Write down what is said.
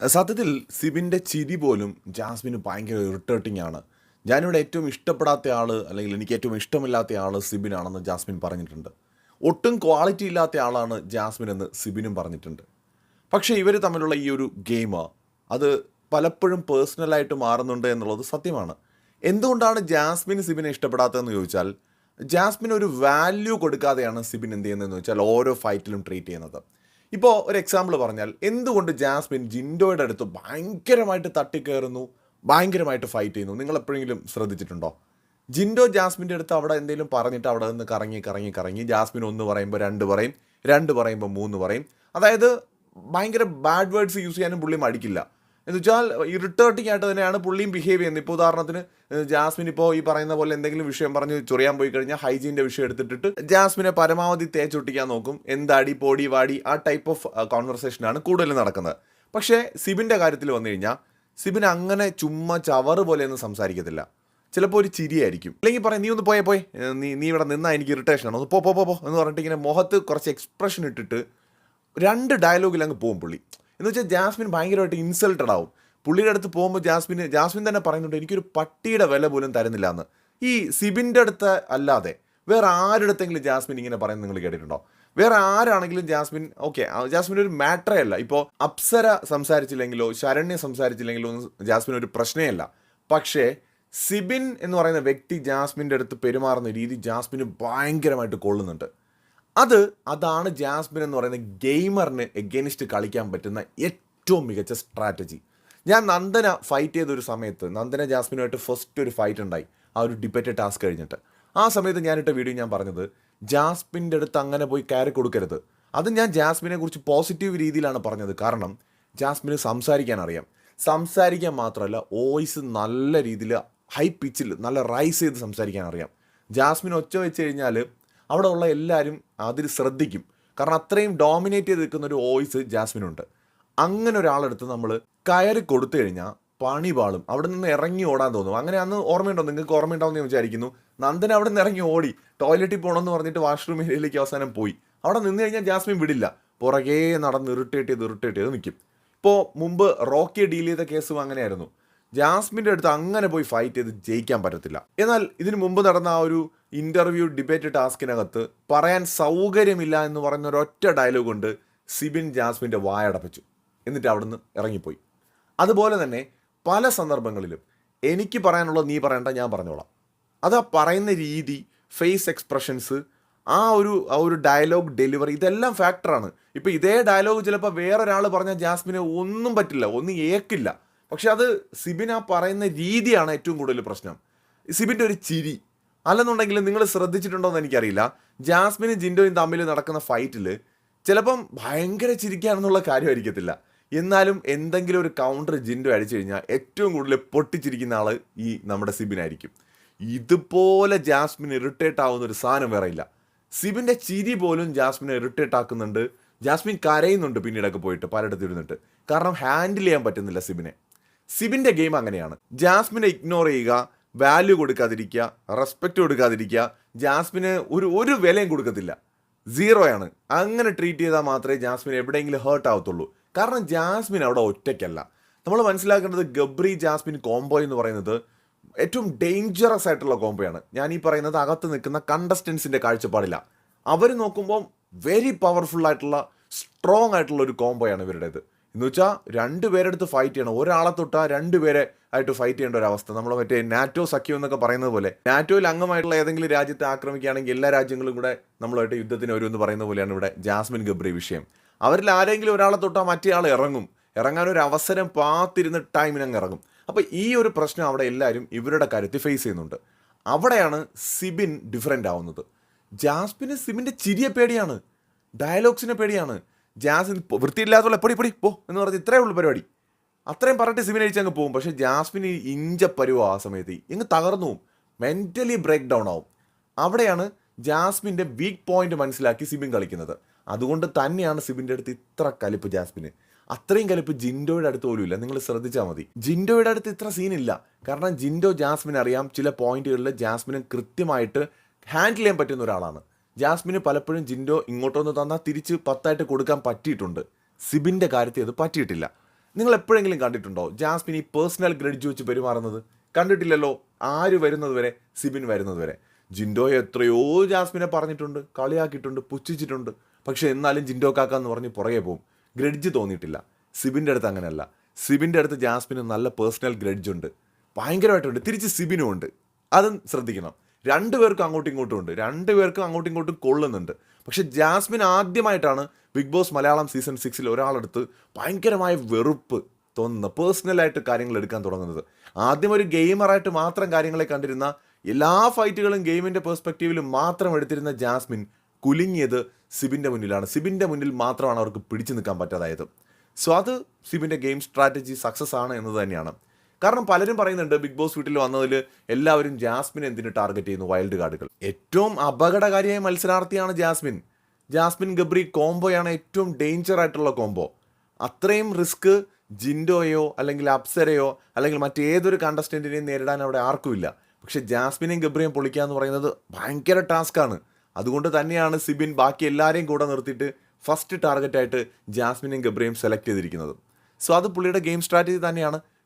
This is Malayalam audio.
സത്യത്തിൽ സിബിന്റെ ചിരി പോലും ജാസ്മിന് ഭയങ്കര ഇറിറ്റേറ്റിംഗ് ആണ്. ഞാനിവിടെ ഏറ്റവും ഇഷ്ടപ്പെടാത്ത ആൾ അല്ലെങ്കിൽ എനിക്ക് ഏറ്റവും ഇഷ്ടമില്ലാത്ത ആൾ സിബിനാണെന്ന് ജാസ്മിൻ പറഞ്ഞിട്ടുണ്ട്. ഒട്ടും ക്വാളിറ്റി ഇല്ലാത്ത ആളാണ് ജാസ്മിൻ എന്ന് സിബിനും പറഞ്ഞിട്ടുണ്ട്. പക്ഷേ ഇവർ തമ്മിലുള്ള ഈ ഒരു ഗെയിം അത് പലപ്പോഴും പേഴ്സണലായിട്ട് മാറുന്നുണ്ട് എന്നുള്ളത് സത്യമാണ്. എന്തുകൊണ്ടാണ് ജാസ്മിൻ സിബിനെ ഇഷ്ടപ്പെടാത്തതെന്ന് ചോദിച്ചാൽ ജാസ്മിൻ ഒരു വാല്യൂ കൊടുക്കാതെയാണ് സിബിൻ എന്ത് ചെയ്യുന്നതെന്ന് വെച്ചാൽ ഓരോ ഫൈറ്റിലും ട്രീറ്റ് ചെയ്യുന്നത്. ഇപ്പോൾ ഒരു എക്സാമ്പിൾ പറഞ്ഞാൽ എന്തുകൊണ്ട് ജാസ്മിൻ ജിൻഡോയുടെ അടുത്ത് ഭയങ്കരമായിട്ട് തട്ടിക്കയറുന്നു ഭയങ്കരമായിട്ട് ഫൈറ്റ് ചെയ്യുന്നു? നിങ്ങൾ എപ്പോഴെങ്കിലും ശ്രദ്ധിച്ചിട്ടുണ്ടോ? ജിൻഡോ ജാസ്മിന്റെ അടുത്ത് അവിടെ എന്തെങ്കിലും പറഞ്ഞിട്ട് അവിടെ നിന്ന് കറങ്ങി കറങ്ങി കറങ്ങി ജാസ്മിൻ ഒന്ന് പറയുമ്പോൾ രണ്ട് പറയും രണ്ട് പറയുമ്പോൾ മൂന്ന് പറയും. അതായത് ഭയങ്കര ബാഡ് വേർഡ്സ് യൂസ് ചെയ്യാനും പുള്ളി മടിക്കില്ല. എന്ന് വെച്ചാൽ ഇറിട്ടേർട്ടിങ് ആയിട്ട് തന്നെയാണ് പുള്ളിയും ബിഹേവ് ചെയ്യുന്നത്. ഇപ്പോൾ ഉദാഹരണത്തിന് ജാസ്മിൻ ഇപ്പോൾ ഈ പറയുന്ന പോലെ എന്തെങ്കിലും വിഷയം പറഞ്ഞ് ചൊറിയാൻ പോയി കഴിഞ്ഞാൽ ഹൈജീന്റെ വിഷയം എടുത്തിട്ട് ജാസ്മിനെ പരമാവധി തേച്ചൊട്ടിക്കാൻ നോക്കും. എന്താടി പോടി വാടി ആ ടൈപ്പ് ഓഫ് കോൺവെർസേഷനാണ് കൂടുതൽ നടക്കുന്നത്. പക്ഷേ സിബിന്റെ കാര്യത്തിൽ വന്നു കഴിഞ്ഞാൽ സിബിൻ അങ്ങനെ ചുമ്മാ ചവറ് പോലെയൊന്നും സംസാരിക്കത്തില്ല. ചിലപ്പോൾ ഒരു ചിരിയായിരിക്കും. അല്ലെങ്കിൽ പറയാം നീ ഒന്ന് പോയേ പോയി. നീ നീ ഇവിടെ നിന്നാ എനിക്ക് ഇറിറ്റേഷൻ ആണ്. പോ പോ പോ എന്ന് പറഞ്ഞിട്ട് ഇങ്ങനെ മുഖത്ത് കുറച്ച് എക്സ്പ്രഷൻ ഇട്ടിട്ട് രണ്ട് ഡയലോഗിൽ അങ്ങ് പോകും പുള്ളി. എന്ന് വെച്ചാൽ ജാസ്മിൻ ഭയങ്കരമായിട്ട് ഇൻസൾട്ടഡ് ആവും. പുള്ളിയുടെ അടുത്ത് പോകുമ്പോൾ ജാസ്മിൻ ജാസ്മിൻ തന്നെ പറയുന്നുണ്ട് എനിക്കൊരു പട്ടിയുടെ വില പോലും തരുന്നില്ല എന്ന് ഈ സിബിന്റെ അടുത്ത് അല്ലാതെ വേറെ ആരുടെത്തെങ്കിലും ജാസ്മിൻ ഇങ്ങനെ പറയുന്നത് നിങ്ങൾ കേട്ടിട്ടുണ്ടോ? വേറെ ആരാണെങ്കിലും ജാസ്മിൻ ഓക്കെ ജാസ്മിൻ ഒരു മാറ്ററേ അല്ല. ഇപ്പോൾ അപ്സര സംസാരിച്ചില്ലെങ്കിലോ ശരണ്യ സംസാരിച്ചില്ലെങ്കിലോ ജാസ്മിൻ ഒരു പ്രശ്നമല്ല പക്ഷേ സിബിൻ എന്ന് പറയുന്ന വ്യക്തി ജാസ്മിന്റെ അടുത്ത് പെരുമാറുന്ന രീതി ജാസ്മിന് ഭയങ്കരമായിട്ട് കൊള്ളുന്നുണ്ട്. അത് അതാണ് ജാസ്മിൻ എന്ന് പറയുന്ന ഗെയിമറിന് എഗെയിൻസ്റ്റ് കളിക്കാൻ പറ്റുന്ന ഏറ്റവും മികച്ച സ്ട്രാറ്റജി ഞാൻ നന്ദന ഫൈറ്റ് ചെയ്ത ഒരു സമയത്ത് നന്ദന ജാസ്മിനുമായിട്ട് ഫസ്റ്റ് ഒരു ഫൈറ്റ് ഉണ്ടായി. ആ ഒരു ഡിബേറ്റ് ടാസ്ക് കഴിഞ്ഞിട്ട്. ആ സമയത്ത് ഞാനിട്ട വീഡിയോ ഞാൻ പറഞ്ഞത് ജാസ്മിന്റെ അടുത്ത് അങ്ങനെ പോയി കയറി കൊടുക്കരുത്. അത് ഞാൻ ജാസ്മിനെ കുറിച്ച് പോസിറ്റീവ് രീതിയിലാണ് പറഞ്ഞത്. കാരണം ജാസ്മിന് സംസാരിക്കാൻ അറിയാം. സംസാരിക്കാൻ മാത്രമല്ല വോയിസ് നല്ല രീതിയിൽ ഹൈ പിച്ചിൽ നല്ല റൈസ് ചെയ്ത് സംസാരിക്കാൻ അറിയാം. ജാസ്മിൻ ഒച്ച വെച്ച് കഴിഞ്ഞാൽ അവിടെ ഉള്ള എല്ലാവരും അതിൽ ശ്രദ്ധിക്കും. കാരണം അത്രയും ഡോമിനേറ്റ് ചെയ്ത് നിൽക്കുന്ന ഒരു വോയിസ് ജാസ്മിനുണ്ട്. അങ്ങനെ ഒരാളെടുത്ത് നമ്മൾ കയറി കൊടുത്തു കഴിഞ്ഞാൽ പണി പാളും. അവിടെ നിന്ന് ഇറങ്ങി ഓടാൻ തോന്നും. അങ്ങനെ അന്ന് ഓർമ്മയുണ്ടോ? നിങ്ങൾക്ക് ഓർമ്മയുണ്ടാവും എന്ന് വിചാരിക്കുന്നു. നന്ദൻ അവിടെ നിന്ന് ഇറങ്ങി ഓടി. ടോയ്ലറ്റിൽ പോകണമെന്ന് പറഞ്ഞിട്ട് വാഷ്റൂം ഏരിയയിലേക്ക് അവസാനം പോയി. അവിടെ നിന്ന് കഴിഞ്ഞാൽ ജാസ്മിൻ വിടില്ല. പുറകേ നടന്ന് ഇറിട്ടേറ്റ് ചെയ്ത് ഇറിട്ടേറ്റ് ചെയ്ത് നിൽക്കും ഇപ്പോൾ മുമ്പ് റോക്കിയെ ഡീൽ ചെയ്ത കേസും അങ്ങനെയായിരുന്നു. ജാസ്മിന്റെ അടുത്ത് അങ്ങനെ പോയി ഫൈറ്റ് ചെയ്ത് ജയിക്കാൻ പറ്റത്തില്ല. എന്നാൽ ഇതിനു മുമ്പ് നടന്ന ആ ഒരു ഇന്റർവ്യൂ ഡിബേറ്റ് ടാസ്കിനകത്ത് പറയാൻ സൗകര്യമില്ല എന്ന് പറയുന്ന ഒരൊറ്റ ഡയലോഗ് കൊണ്ട് സിബിൻ ജാസ്മിന്റെ വായടപ്പിച്ചു. എന്നിട്ട് അവിടുന്ന് ഇറങ്ങിപ്പോയി. അതുപോലെ തന്നെ പല സന്ദർഭങ്ങളിലും എനിക്ക് പറയാനുള്ളത് നീ പറയണ്ട ഞാൻ പറഞ്ഞോളാം. അത് ആ പറയുന്ന രീതി ഫേസ് എക്സ്പ്രഷൻസ് ആ ഒരു ആ ഒരു ഡയലോഗ് ഡെലിവറി ഇതെല്ലാം ഫാക്ടറാണ് ഇപ്പോൾ ഇതേ ഡയലോഗ് ചിലപ്പോൾ വേറൊരാൾ പറഞ്ഞാൽ ജാസ്മിനെ ഒന്നും പറ്റില്ല ഒന്നും ഏക്കില്ല. പക്ഷെ അത് സിബിൻ ആ പറയുന്ന രീതിയാണ് ഏറ്റവും കൂടുതൽ പ്രശ്നം. സിബിന്റെ ഒരു ചിരി അല്ലെന്നുണ്ടെങ്കിൽ നിങ്ങൾ ശ്രദ്ധിച്ചിട്ടുണ്ടോ എന്ന് എനിക്കറിയില്ല. ജാസ്മിനും ജിൻഡോയും തമ്മിൽ നടക്കുന്ന ഫൈറ്റിൽ ചിലപ്പം ഭയങ്കര ചിരിക്കാനെന്നുള്ള കാര്യമായിരിക്കത്തില്ല. എന്നാലും എന്തെങ്കിലും ഒരു കൗണ്ടർ ജിൻഡോ അടിച്ചു കഴിഞ്ഞാൽ ഏറ്റവും കൂടുതൽ പൊട്ടിച്ചിരിക്കുന്ന ആൾ ഈ നമ്മുടെ സിബിനായിരിക്കും ഇതുപോലെ ജാസ്മിൻ ഇറിറ്റേറ്റ് ആവുന്ന ഒരു സാധനം വേറെ ഇല്ല. സിബിന്റെ ചിരി പോലും ജാസ്മിനെ ഇറിറ്റേറ്റ് ആക്കുന്നുണ്ട്. ജാസ്മിൻ കരയുന്നുണ്ട് പിന്നീടൊക്കെ പോയിട്ട് പലയിടത്ത് ഇരുന്നിട്ട്. കാരണം ഹാൻഡിൽ ചെയ്യാൻ പറ്റുന്നില്ല സിബിനെ. സിബിന്റെ ഗെയിം അങ്ങനെയാണ്. ജാസ്മിനെ ഇഗ്നോർ ചെയ്യുക വാല്യൂ കൊടുക്കാതിരിക്കുക റെസ്പെക്റ്റ് കൊടുക്കാതിരിക്കുക. ജാസ്മിന് ഒരു ഒരു വിലയും കൊടുക്കത്തില്ല. സീറോയാണ് അങ്ങനെ ട്രീറ്റ് ചെയ്താൽ മാത്രമേ ജാസ്മിൻ എവിടെയെങ്കിലും ഹേർട്ട് ആവത്തുള്ളൂ. കാരണം ജാസ്മിൻ അവിടെ ഒറ്റയ്ക്കല്ല. നമ്മൾ മനസ്സിലാക്കേണ്ടത് ഗബ്രി ജാസ്മിൻ കോംബോ എന്ന് പറയുന്നത് ഏറ്റവും ഡേഞ്ചറസ് ആയിട്ടുള്ള കോംബോയാണ് ഞാൻ ഈ പറയുന്നത് അകത്ത് നിൽക്കുന്ന കണ്ടസ്റ്റൻസിന്റെ കാഴ്ചപ്പാടില്ല. അവർ നോക്കുമ്പോൾ വെരി പവർഫുൾ ആയിട്ടുള്ള സ്ട്രോങ് ആയിട്ടുള്ള ഒരു കോംബോയാണ് ഇവരുടേത്. എന്ന് വെച്ചാൽ രണ്ട് പേരെടുത്ത് ഫൈറ്റ് ചെയ്യണം. ഒരാളെ തൊട്ടാൽ രണ്ട് പേരെ ആയിട്ട് ഫൈറ്റ് ചെയ്യേണ്ട ഒരു അവസ്ഥ. നമ്മൾ മറ്റേ നാറ്റോ സഖ്യം എന്നൊക്കെ പറയുന്നത് പോലെ. നാറ്റോയിൽ അംഗമായിട്ടുള്ള ഏതെങ്കിലും രാജ്യത്തെ ആക്രമിക്കുകയാണെങ്കിൽ എല്ലാ രാജ്യങ്ങളും കൂടെ നമ്മളുമായിട്ട് യുദ്ധത്തിന് വരും എന്ന് പറയുന്ന പോലെയാണ് ഇവിടെ ജാസ്മിൻ ഗബ്രി വിഷയം. അവരിൽ ആരെങ്കിലും ഒരാളെ തൊട്ടാൽ മറ്റേ ആൾ ഇറങ്ങും. ഇറങ്ങാൻ ഒരു അവസരം പാത്തിരുന്ന് ടൈമിന് അങ്ങ് ഇറങ്ങും. അപ്പോൾ ഈ ഒരു പ്രശ്നം അവിടെ എല്ലാവരും ഇവരുടെ കാര്യത്തിൽ ഫേസ് ചെയ്യുന്നുണ്ട്. അവിടെയാണ് സിബിൻ ഡിഫറെന്റ് ആവുന്നത്. ജാസ്മിന് സിബിന്റെ ചിരിയെ പേടിയാണ്. ഡയലോഗ്സിനെ പേടിയാണ്. ജാസ്മിൻ വൃത്തിയില്ലാത്തുള്ള എപ്പടി പൊടി പോ എന്ന് പറഞ്ഞ് ഇത്രയേ ഉള്ളൂ പരിപാടി. അത്രയും പറഞ്ഞിട്ട് സിമിൻ അടിച്ച് അങ്ങ് പോകും. പക്ഷേ ജാസ്മിൻ ഇഞ്ച പരുവോ ആ സമയത്ത് ഇങ്ങ് തകർന്നു പോവും മെന്റലി ബ്രേക്ക് ഡൗൺ ആവും. അവിടെയാണ് ജാസ്മിന്റെ വീക്ക് പോയിന്റ് മനസ്സിലാക്കി സിബിൻ കളിക്കുന്നത്. അതുകൊണ്ട് തന്നെയാണ് സിബിന്റെ അടുത്ത് ഇത്ര കലിപ്പ് ജാസ്മിന്. അത്രയും കലിപ്പ് ജിൻഡോയുടെ അടുത്ത് പോലും ഇല്ല. നിങ്ങൾ ശ്രദ്ധിച്ചാൽ മതി. ജിൻഡോയുടെ അടുത്ത് ഇത്ര സീനില്ല കാരണം ജിൻഡോ ജാസ്മിൻ അറിയാം ചില പോയിന്റുകളിൽ ജാസ്മിന് കൃത്യമായിട്ട് ഹാൻഡിൽ ചെയ്യാൻ പറ്റുന്ന ഒരാളാണ്. ജാസ്മിന് പലപ്പോഴും ജിൻഡോ ഇങ്ങോട്ടൊന്ന് തന്നാൽ തിരിച്ച് പത്തായിട്ട് കൊടുക്കാൻ പറ്റിയിട്ടുണ്ട്. സിബിന്റെ കാര്യത്തിൽ അത് പറ്റിയിട്ടില്ല. നിങ്ങൾ എപ്പോഴെങ്കിലും കണ്ടിട്ടുണ്ടോ ജാസ്മിൻ ഈ പേഴ്സണൽ ഗ്രഡ്ജ് വെച്ച് പെരുമാറുന്നത്? കണ്ടിട്ടില്ലല്ലോ. ആര് വരുന്നത് വരെ? സിബിൻ വരുന്നത് വരെ. ജിൻഡോ എത്രയോ ജാസ്മിനെ പറഞ്ഞിട്ടുണ്ട് കളിയാക്കിയിട്ടുണ്ട് പുച്ഛിച്ചിട്ടുണ്ട്. പക്ഷേ എന്നാലും ജിൻഡോ കാക്ക എന്ന് പറഞ്ഞ് പുറകെ പോകും. ഗ്രഡ്ജ് തോന്നിയിട്ടില്ല. സിബിന്റെ അടുത്ത് അങ്ങനെയല്ല. സിബിന്റെ അടുത്ത് ജാസ്മിന് നല്ല പേഴ്സണൽ ഗ്രഡ്ജ് ഉണ്ട്. ഭയങ്കരമായിട്ടുണ്ട്. തിരിച്ച് സിബിനും ഉണ്ട്. അതും ശ്രദ്ധിക്കണം. രണ്ടുപേർക്കും അങ്ങോട്ടും ഇങ്ങോട്ടും ഉണ്ട്. രണ്ടുപേർക്കും അങ്ങോട്ടും ഇങ്ങോട്ടും കൊള്ളുന്നുണ്ട്. പക്ഷെ ജാസ്മിൻ ആദ്യമായിട്ടാണ് ബിഗ് ബോസ് മലയാളം സീസൺ സിക്സിൽ ഒരാളെടുത്ത് ഭയങ്കരമായ വെറുപ്പ് തോന്നുന്ന പേഴ്സണലായിട്ട് കാര്യങ്ങൾ എടുക്കാൻ തുടങ്ങുന്നത്. ആദ്യം ഒരു ഗെയിമറായിട്ട് മാത്രം കാര്യങ്ങളെ കണ്ടിരുന്ന എല്ലാ ഫൈറ്റുകളും ഗെയിമിന്റെ പേഴ്സ്പെക്റ്റീവിൽ മാത്രം എടുത്തിരുന്ന ജാസ്മിൻ കുലുങ്ങിയത് സിബിന്റെ മുന്നിലാണ്. സിബിന്റെ മുന്നിൽ മാത്രമാണ് അവർക്ക് പിടിച്ചു നിൽക്കാൻ പറ്റാതായത്. സോ അത് സിബിന്റെ ഗെയിം സ്ട്രാറ്റജി സക്സസ് ആണ് എന്നത് തന്നെയാണ്. കാരണം പലരും പറയുന്നുണ്ട് ബിഗ് ബോസ് വീട്ടിൽ വന്നതിൽ എല്ലാവരും ജാസ്മിൻ എന്തിന് ടാർഗറ്റ് ചെയ്യുന്നു വൈൽഡ് കാർഡുകൾ ഏറ്റവും അപകടകാരിയായ മത്സരാർത്ഥിയാണ് ജാസ്മിൻ. ജാസ്മിൻ ഗബ്രി കോംബോയാണ് ഏറ്റവും ഡേഞ്ചർ ആയിട്ടുള്ള കോംബോ. അത്രയും റിസ്ക് ജിൻഡോയോ അല്ലെങ്കിൽ അപ്സരയോ അല്ലെങ്കിൽ മറ്റേതൊരു കണ്ടസ്റ്റന്റിനെയും നേരിടാൻ അവിടെ ആർക്കുമില്ല. പക്ഷേ ജാസ്മിനെയും ഗബ്രിയും പൊളിക്കുക എന്ന് പറയുന്നത് ഭയങ്കര ടാസ്ക്കാണ് അതുകൊണ്ട് തന്നെയാണ് സിബിൻ ബാക്കി എല്ലാവരെയും കൂടെ നിർത്തിയിട്ട് ഫസ്റ്റ് ടാർഗറ്റായിട്ട് ജാസ്മിനെയും ഗബ്രിയും സെലക്ട് ചെയ്തിരിക്കുന്നത്. സോ അത് പുള്ളിയുടെ ഗെയിം സ്ട്രാറ്റജി തന്നെയാണ്.